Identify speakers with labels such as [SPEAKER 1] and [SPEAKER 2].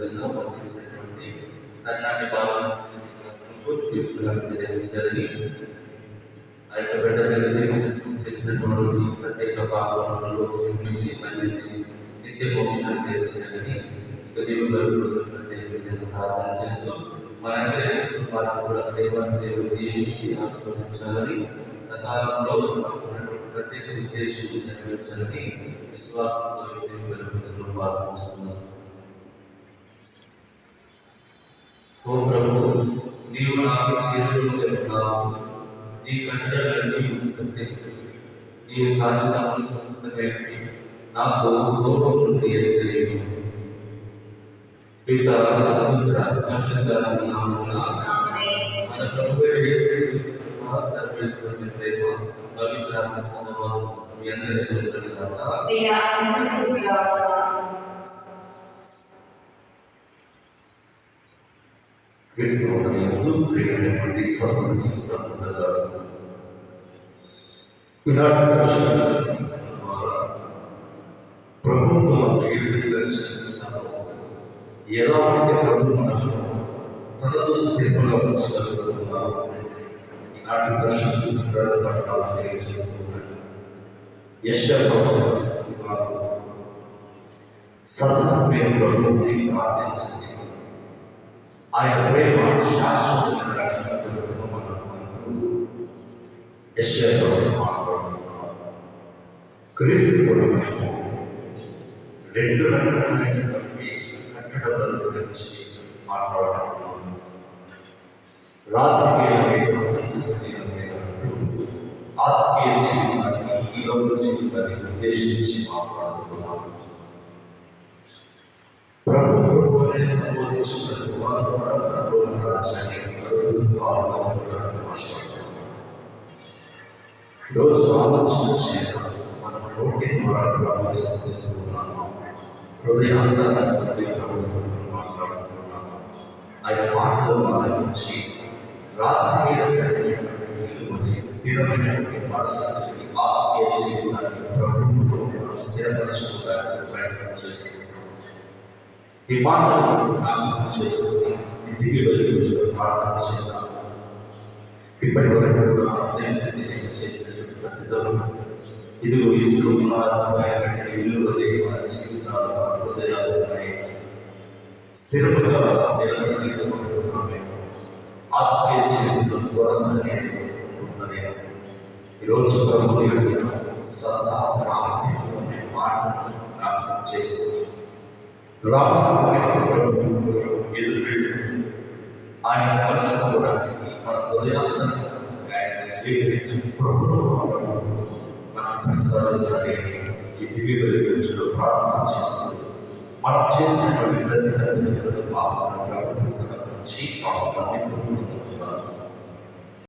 [SPEAKER 1] విధంగా పంపించినటువంటి కర్ణాటి బాలను తీర్చడానికి తెలియజేశారని ఆ యొక్క బిడ్డ తెలిసి చేసినటువంటి ప్రత్యేక పాపంలో క్షమించి మన్నించి నిత్య మోక్షాన్ని తెచ్చారని తెలియగలు ప్రత్యేక విధంగా ప్రార్థన చేస్తూ మనందరి వారిని కూడా దేవాన్ని దేవుడు దీక్షించి ఆస్వాదించాలని సకాలంలో ప్రత్యేక ఉద్దేశం నెరవేర్చాలని విశ్వాసంతో వెలుగుతున్న ఓ ప్రభు నీవు నాకు చేతులు తెలుపున్నావు నీ కట్టడలన్నీ సత్యం నీవు శాశ్వతమైన సంస్థమైనవి నాకు లోపం నుండి తెలియదు పిత పుత్ర పరిశుద్ధ నామమున మన ప్రభు యేసు సర్వేశ్వరుని ప్రేమ పవిత్ర ఆత్మ సహవాసం మీ అందరికీ ఉండదు కాక
[SPEAKER 2] ప్రియమైనటువంటి సహోదరి ద్వారా ప్రభుత్వం మనం ఏ విధంగా స్వీకరిస్తారో ఎలా ఉంటే ప్రభు మనల్ని తనతో స్థిరంగా ఉంచగలుగుతున్నారు ఈనాటి దర్శనం పట్టణాలు తెలియజేస్తున్నాడు యశ్వరు సదా మేము ప్రభుత్వం ప్రార్థించండి. ఆయన ప్రేమ శాశ్వతమైన రక్షణ కొరకు మనకు యశ్వతో మాట్లాడుతున్నాం క్రీస్తు కొరకు రెండు రకాలైనటువంటి కట్టడముల గురించి మాట్లాడుతున్నాం రాత్రి వేళ తీసుకుని ఆత్మీయ జీవితాన్ని ఈ లోక జీవితాన్ని ఉద్దేశించి మాట్లాడుతున్నాం ప్రభు ప్రభు ఆలోచన మనం ద్వారా మాట్లాడుతున్నాము ఆయన మాటలు ఆలోచించి రాత్రి మీద కలిగినటువంటి స్థిరమైనటువంటి ఆత్మీయ జీవితాన్ని ప్రభుత్వం స్థిరపరచుకోవడానికి ప్రయత్నం చేస్తున్నాం ఈ జ్ఞాపకం చేసుకుని ఈ దివ్య వెలుగులో ప్రార్థన చేద్దాం ఇప్పటి వరకు కూడా పరిస్థితి చేసిన ప్రతిదం ఇదిగో ఇస్తున్న ఇల్లు మన జీవితాలు మన హృదయాలు ఉన్నాయి స్థిరముగా నిలబడలేకపోతున్నామే ఆత్మీయ జీవితం దూరంగానే ఉంటున్నాయి ఈరోజు ప్రభుత్వ సదా ప్రాముఖ్యమైన మాటను జ్ఞాపకం చేసుకుని రామకృష్ణుడు ఎదురు ఆయన కలుసుకోవడానికి మన హృదయాలను ఆయన స్వీకరించి ప్రభుత్వం మనం ప్రసాదించాలి ఈ దివ్య వెలుగులో ప్రార్థన మనం చేసినటువంటి ప్రతి తల్లిదండ్రుల పాపను ప్రవర్తించి పాపం పొందుతున్నారు